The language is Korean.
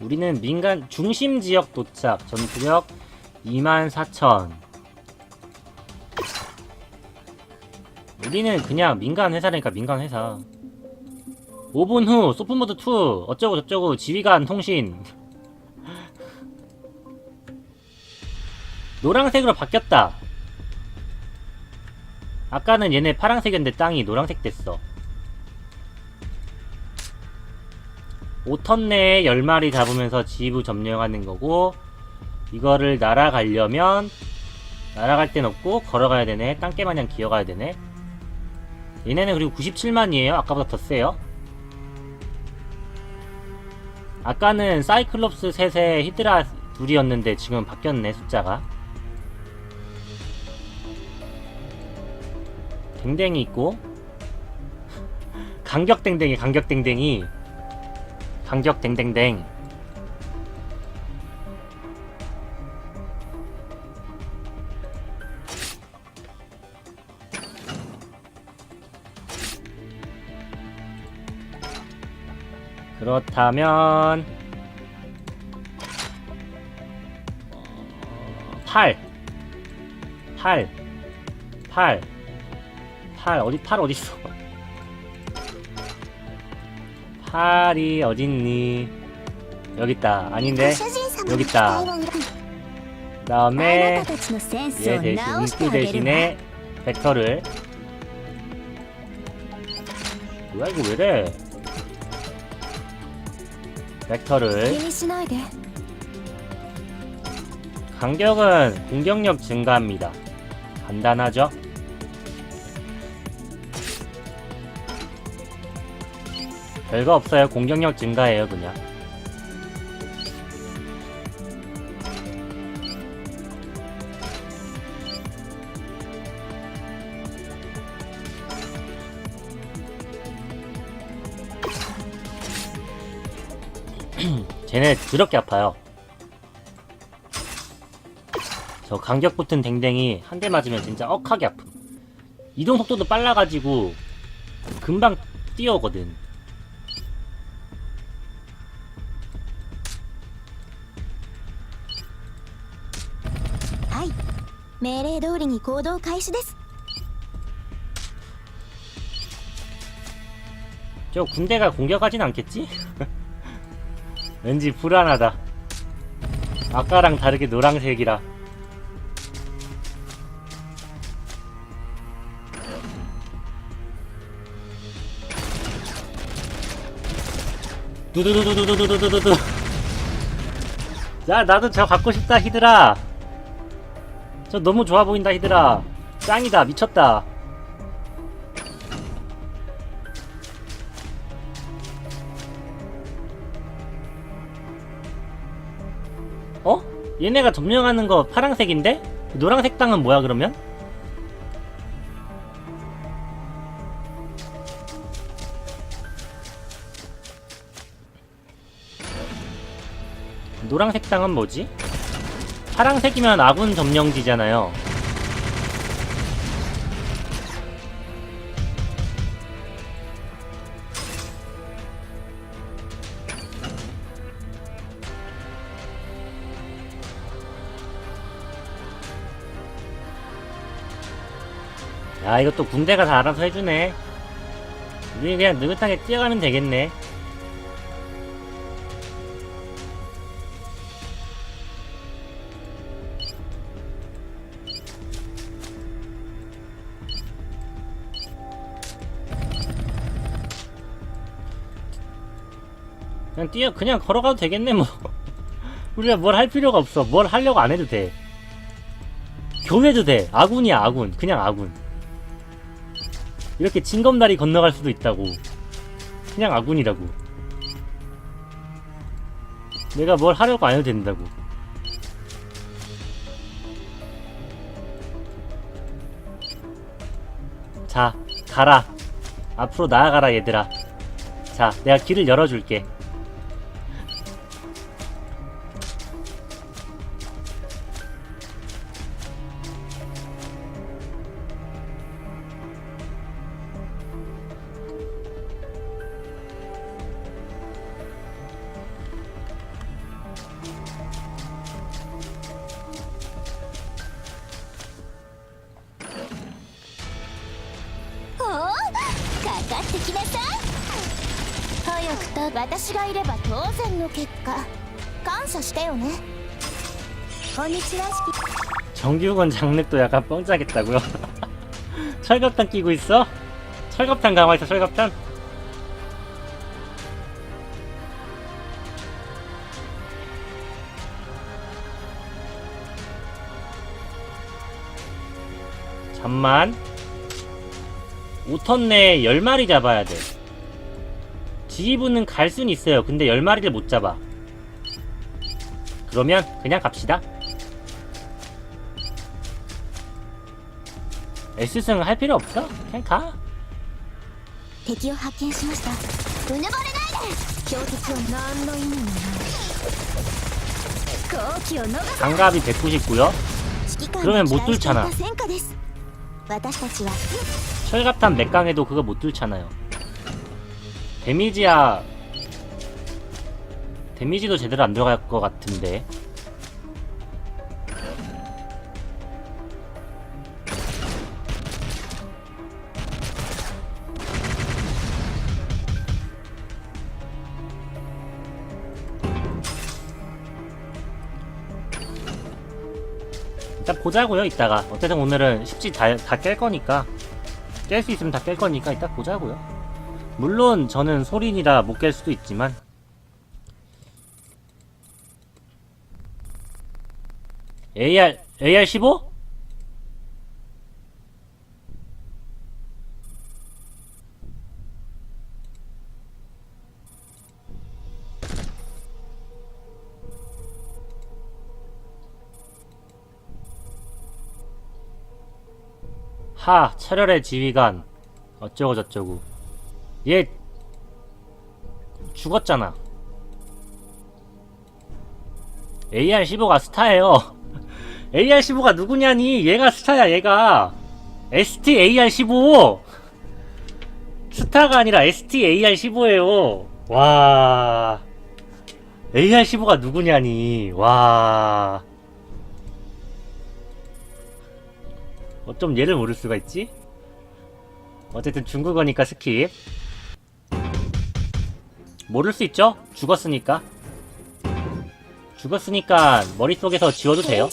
우리는 민간 중심 지역 도착. 전투력 24,000 우리는 그냥 민간 회사라니까 민간 회사. 5분 후 소프모드 2 어쩌고 저쩌고 지휘관 통신. 노란색으로 바뀌었다. 아까는 얘네 파란색이었는데 땅이 노란색 됐어 5턴 내에 10마리 잡으면서 지부 점령하는 거고 이거를 날아가려면 날아갈 땐 없고 걸어가야 되네. 땅개마냥 기어가야 되네. 얘네는 그리고 97만이에요. 아까보다 더 세요. 아까는 사이클롭스 셋에 히드라 둘이었는데 지금 바뀌었네 숫자가. 댕댕이 있고. 간격댕댕이 간격댕댕이 간격 댕댕댕. 그렇다면 8 8 8 8 어디 8 어딨어 팔이 어딨니? 여기있다. 아닌데? 여기있다 그 다음에 얘 예, 대신 인기 대신에 벡터를. 뭐야 이거 왜래? 벡터를. 간격은 공격력 증가합니다. 간단하죠? 별거 없어요 공격력 증가해요 그냥 쟤네 더럽게 아파요 저 간격 붙은 댕댕이 한 대 맞으면 진짜 억하게 아픔. 이동 속도도 빨라가지고 금방 뛰어오거든. 命令通りに行動開始です 저 군대가 공격하진 않겠지? 왠지 불안하다. 아까랑 다르게 노란색이라. 두두두두두두두두두. 야, 나도 저 갖고 싶다, 히드라. 저 너무 좋아 보인다, 히드라. 짱이다, 미쳤다. 어? 얘네가 점령하는 거 파란색인데? 노란색 땅은 뭐야 그러면? 노란색 땅은 뭐지? 파란색이면 아군 점령지잖아요. 야 이것도 군대가 다 알아서 해주네 우리 그냥 느긋하게 뛰어가면 되겠네 그냥 뛰어 그냥 걸어가도 되겠네 뭐 우리가 뭘 할 필요가 없어 뭘 하려고 안 해도 돼 교회도 돼 아군이야 아군 그냥 아군 이렇게 징검다리 건너갈 수도 있다고. 그냥 아군이라고. 내가 뭘 하려고 안 해도 된다고. 자, 가라. 앞으로 나아가라, 얘들아. 자, 내가 길을 열어줄게. 姫さん早くた私がいれば当然の結果感謝してよねこんにちはし 정규건 장르도 약간 뻥짜겠다고요? 철갑탄 끼고 있어? 철갑탄 강화했어 철갑탄? 잠만 5턴 내에 10마리 잡아야 돼 지휘부는 갈 순 있어요 근데 10마리를 못 잡아 그러면 그냥 갑시다 S승 할 필요 없어 그냥 가 장갑이 199요? 그러면 못 뚫잖아 철갑탄 맥강에도 그거 못 뚫잖아요. 데미지야. 데미지도 제대로 안 들어갈 것 같은데. 일단 보자고요 이따가. 어쨌든 오늘은 십지 다 깰 거니까. 깰 수 있으면 다 깰 거니까 이따 보자고요. 물론 저는 소린이라 못 깰 수도 있지만 AR AR 15? 하 차렬의 지휘관. 어쩌고 저쩌고. 얘 죽었잖아. AR15가 스타예요. AR15가 누구냐니? 얘가 스타야 얘가. ST AR15 스타가 아니라 ST AR15예요. 와. AR15가 누구냐니? 와 어쩜 얘를 모를 수가 있지? 어쨌든 중국어니까 스킵. 모를 수 있죠? 죽었으니까. 죽었으니까 머릿속에서 지워도 돼요.